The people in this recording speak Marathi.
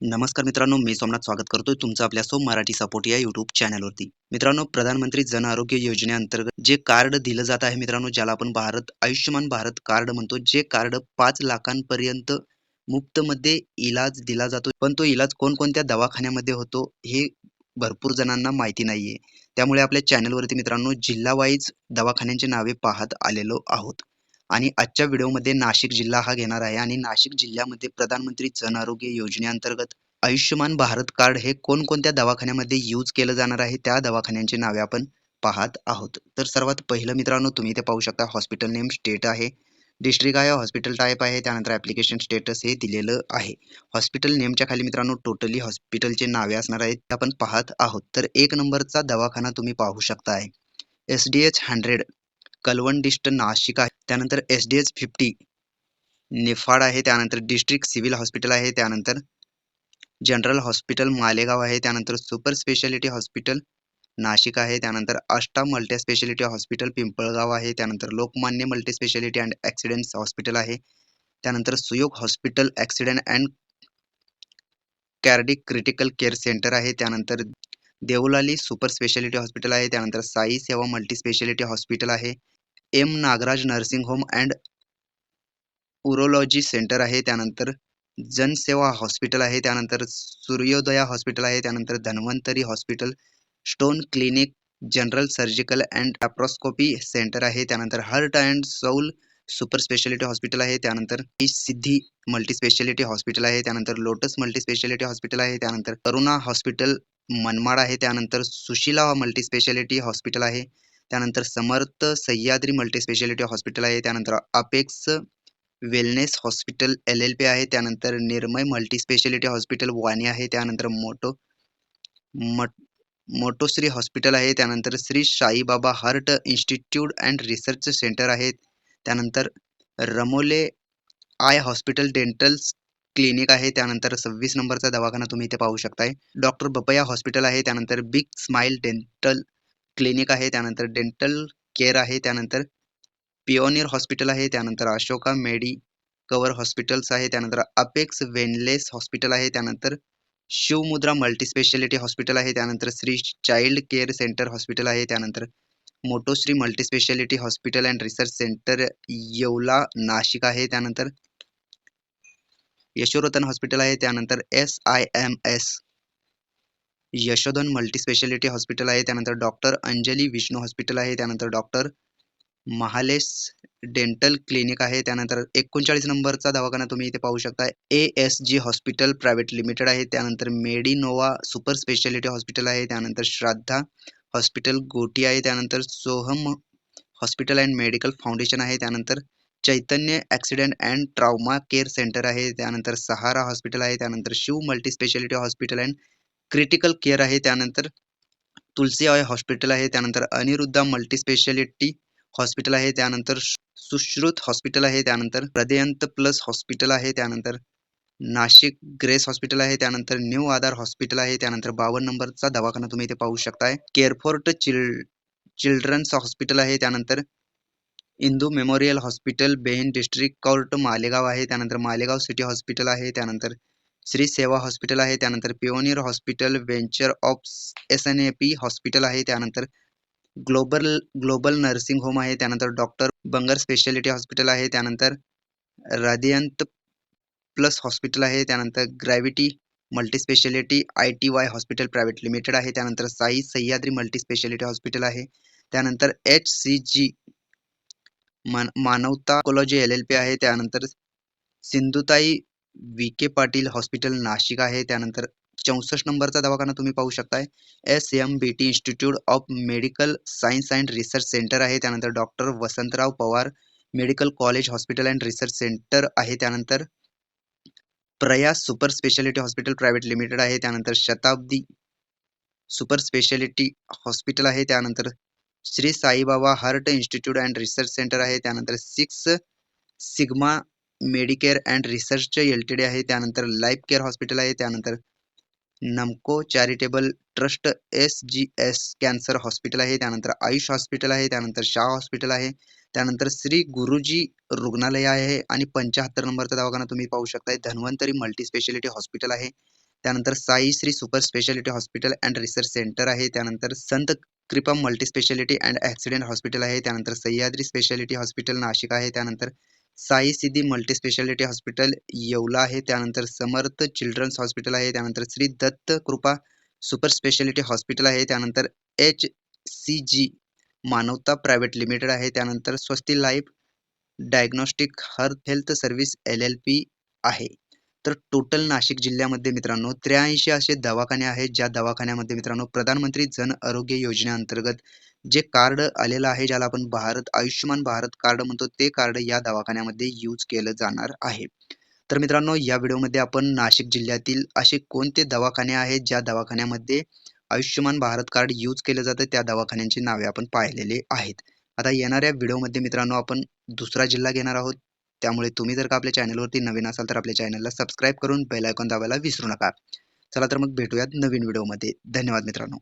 नमस्कार मित्रांनो मी सोमनाथ स्वागत करतोय तुमचं आपल्या सोम मराठी सपोर्ट या युट्यूब चॅनलवरती मित्रांनो प्रधानमंत्री जन आरोग्य योजनेअंतर्गत जे कार्ड दिलं जात आहे मित्रांनो ज्याला आपण भारत आयुष्यमान भारत कार्ड म्हणतो जे कार्ड पाच लाखांपर्यंत मुफ्तमध्ये इलाज दिला जातो पण तो इलाज कोणकोणत्या दवाखान्यामध्ये होतो हे भरपूर जणांना माहिती नाहीये. त्यामुळे आपल्या चॅनलवरती मित्रांनो जिल्हा वाईज दवाखान्यांची नावे पाहत आलेलो आहोत. आणि आजच्या व्हिडिओमध्ये नाशिक जिल्हा हा घेणार आहे. आणि नाशिक जिल्ह्यामध्ये प्रधानमंत्री जन आरोग्य योजनेअंतर्गत आयुष्यमान भारत कार्ड हे कोणकोणत्या दवाखान्यामध्ये यूज केलं जाणार आहे? त्या दवाखान्यांची नावे आपण पाहत आहोत. तर सर्वात पहिलं मित्रांनो तुम्ही इथे पाहू शकता हॉस्पिटल नेम स्टेट आहे. डिस्ट्रिक्ट आहे हॉस्पिटल टाईप आहे त्यानंतर ॲप्लिकेशन स्टेटस हे दिलेलं आहे. हॉस्पिटल नेमच्या खाली मित्रांनो टोटली हॉस्पिटलचे नावे असणार आहेत ते आपण पाहत आहोत. तर एक नंबरचा दवाखाना तुम्ही पाहू शकता आहे S D H hundred Kalwan dist Nashik आहे. त्यानंतर S D H fifty Niphad आहे. त्यानंतर डिस्ट्रिक्ट सिव्हिल हॉस्पिटल आहे. त्यानंतर जनरल हॉस्पिटल मालेगाव आहे. त्यानंतर सुपर स्पेशालिटी हॉस्पिटल नाशिक आहे. त्यानंतर Ashta multi speciality hospital Pimpalgaon आहे. त्यानंतर Lokmanya multi speciality and accidents hospital आहे. त्यानंतर Suyog hospital accident and cardiac critical care centre आहे. त्यानंतर देवलाली सुपर स्पेशालिटी हॉस्पिटल आहे. त्यानंतर Sai Seva multi speciality hospital आहे. M Nagraj nursing home and urology centre आहे. त्यानंतर जनसेवा हॉस्पिटल आहे. त्यानंतर सूर्योदया हॉस्पिटल आहे. त्यानंतर Dhanvantari hospital, stone clinic, general surgical and laparoscopy centre आहे. त्यानंतर heart and soul super speciality hospital आहे. त्यानंतर सिद्धी मल्टी स्पेशालिटी हॉस्पिटल आहे. त्यानंतर लोटस मल्टी स्पेशालिटी हॉस्पिटल आहे. त्यानंतर करुणा हॉस्पिटल, मनमाड आहे. त्यानंतर सुशिला मल्टी स्पेशालिटी हॉस्पिटल आहे. त्यानंतर Samarth Sahyadri multi speciality hospital आहे त्यानंतर apex wellness hospital L L P आहे त्यानंतर Nirmay multi speciality hospital Vani आहे त्यानंतर मोटो मोटोश्री हॉस्पिटल आहे त्यानंतर Shri Saibaba heart institute and research centre आहे त्यानंतर Ramole eye hospital dental clinic आहे त्यानंतर सव्वीस नंबरचा दवाखाना तुम्ही इथे पाहू शकताय. डॉक्टर बपया हॉस्पिटल आहे त्यानंतर बिग स्माइल डेंटल क्लिनिक आहे, त्यानंतर डेंटल केअर आहे, त्यानंतर पिओनियर हॉस्पिटल आहे, त्यानंतर अशोका मेडी कवर हॉस्पिटल्स आहे, त्यानंतर अपेक्स वेनलेस हॉस्पिटल आहे, त्यानंतर शिवमुद्रा मल्टीस्पेशालिटी हॉस्पिटल आहे, त्यानंतर Shri child care centre hospital आहे, त्यानंतर Matoshri multispeciality hospital and research centre Yeola Nashik आहे, त्यानंतर यशोरतन हॉस्पिटल आहे, त्यानंतर S I M S Yashodhan multispeciality hospital आहे. त्यानंतर डॉक्टर अंजली विष्णू हॉस्पिटल आहे. त्यानंतर डॉक्टर महालेस डेंटल क्लिनिक आहे. त्यानंतर एकोणचाळीस नंबरचा दवाखाना तुम्ही इथे पाहू शकता. A S G hospital private limited आहे. त्यानंतर मेडिनोवा सुपर स्पेशालिटी हॉस्पिटल आहे. त्यानंतर श्राद्धा हॉस्पिटल गोटी आहे. त्यानंतर Soham hospital and medical foundation आहे. त्यानंतर Chaitanya accident and trauma care centre आहे. त्यानंतर सहारा हॉस्पिटल आहे. त्यानंतर Shiv multispeciality hospital and critical care आहे त्यानंतर तुलसी ऑय हॉस्पिटल आहे त्यानंतर अनिरुद्धा मल्टी स्पेशालिटी हॉस्पिटल आहे त्यानंतर सुश्रुत हॉस्पिटल आहे त्यानंतर हृदयंत प्लस हॉस्पिटल आहे त्यानंतर नाशिक ग्रेस हॉस्पिटल आहे त्यानंतर न्यू आधार हॉस्पिटल आहे त्यानंतर बावन्न नंबरचा दवाखाना तुम्ही इथे पाहू शकताय केअरफोर्ट चिल चिल्ड्रन्स हॉस्पिटल आहे त्यानंतर इंदू मेमोरियल हॉस्पिटल बेन डिस्ट्रिक्ट कोर्ट मालेगाव आहे त्यानंतर मालेगाव सिटी हॉस्पिटल आहे त्यानंतर श्री सेवा हॉस्पिटल आहे. त्यानंतर pioneer hospital venture of S N A P hospital आहे. त्यानंतर ग्लोबल ग्लोबल नर्सिंग होम आहे. त्यानंतर डॉक्टर बंगर स्पेशालिटी हॉस्पिटल आहे. त्यानंतर रादियंत प्लस हॉस्पिटल आहे. त्यानंतर gravity multi speciality I T Y hospital private limited आहे. त्यानंतर Sai Sahyadri multi speciality hospital आहे. त्यानंतर एच सी जी मान मानवता कॉलॉजी एल एल पी आहे. त्यानंतर Sindhutai V K Patil hospital Nashik आहे. त्यानंतर चौसष्ट नंबरचा दवाखाना तुम्ही पाहू शकताय. S M B T institute of medical science and research centre आहे. त्यानंतर doctor Vasantrao Pawar medical college hospital and research centre आहे. त्यानंतर Prayas super speciality hospital private limited आहे. त्यानंतर शताब्दी सुपर स्पेशालिटी हॉस्पिटल आहे. त्यानंतर Shri Saibaba heart institute and research centre आहे. त्यानंतर six sigma medicare and research L T D आहे त्यानंतर लाईफ केअर हॉस्पिटल आहे त्यानंतर Namco charitable trust S G S cancer hospital आहे त्यानंतर आयुष हॉस्पिटल आहे त्यानंतर शाह हॉस्पिटल आहे त्यानंतर श्री गुरुजी रुग्णालय आहे आणि पंच्याहत्तर नंबरचा दवाखाना तुम्ही पाहू शकताय. धन्वंतरी मल्टी स्पेशालिटी हॉस्पिटल आहे त्यानंतर Sai Shri super speciality hospital and research centre आहे त्यानंतर Sant Krupa multi speciality and accident hospital आहे त्यानंतर सह्याद्री स्पेशालिटी हॉस्पिटल नाशिक आहे त्यानंतर Sai Siddhi multi speciality hospital Yeola आहे. त्यानंतर समर्थ चिल्ड्रन्स हॉस्पिटल आहे. त्यानंतर श्री दत्त कृपा सुपर स्पेशालिटी हॉस्पिटल आहे. त्यानंतर एच सी जी मानवता प्रायव्हेट लिमिटेड आहे. त्यानंतर Swasti life diagnostic hearth health service L L P आहे. तर टोटल नाशिक जिल्ह्यामध्ये मित्रांनो त्र्याऐंशी असे दवाखाने आहेत. ज्या दवाखान्यामध्ये मित्रांनो प्रधानमंत्री जन आरोग्य योजनेअंतर्गत जे कार्ड आलेलं आहे ज्याला आपण भारत आयुष्यमान भारत कार्ड म्हणतो ते कार्ड या दवाखान्यामध्ये यूज केलं जाणार आहे. तर मित्रांनो या व्हिडिओमध्ये आपण नाशिक जिल्ह्यातील असे कोणते दवाखाने आहेत ज्या दवाखान्यामध्ये आयुष्यमान भारत कार्ड यूज केलं जातं त्या दवाखान्यांची नावे आपण पाहिलेले आहेत. आता येणाऱ्या व्हिडिओमध्ये मित्रांनो आपण दुसरा जिल्हा घेणार आहोत. त्यामुळे तुम्ही जर का आपल्या चॅनलवरती नवीन असाल तर आपल्या चॅनलला सबस्क्राईब करून बेल आयकॉन दाबायला विसरू नका. चला तर मग भेटूयात नवीन व्हिडिओमध्ये. धन्यवाद मित्रांनो.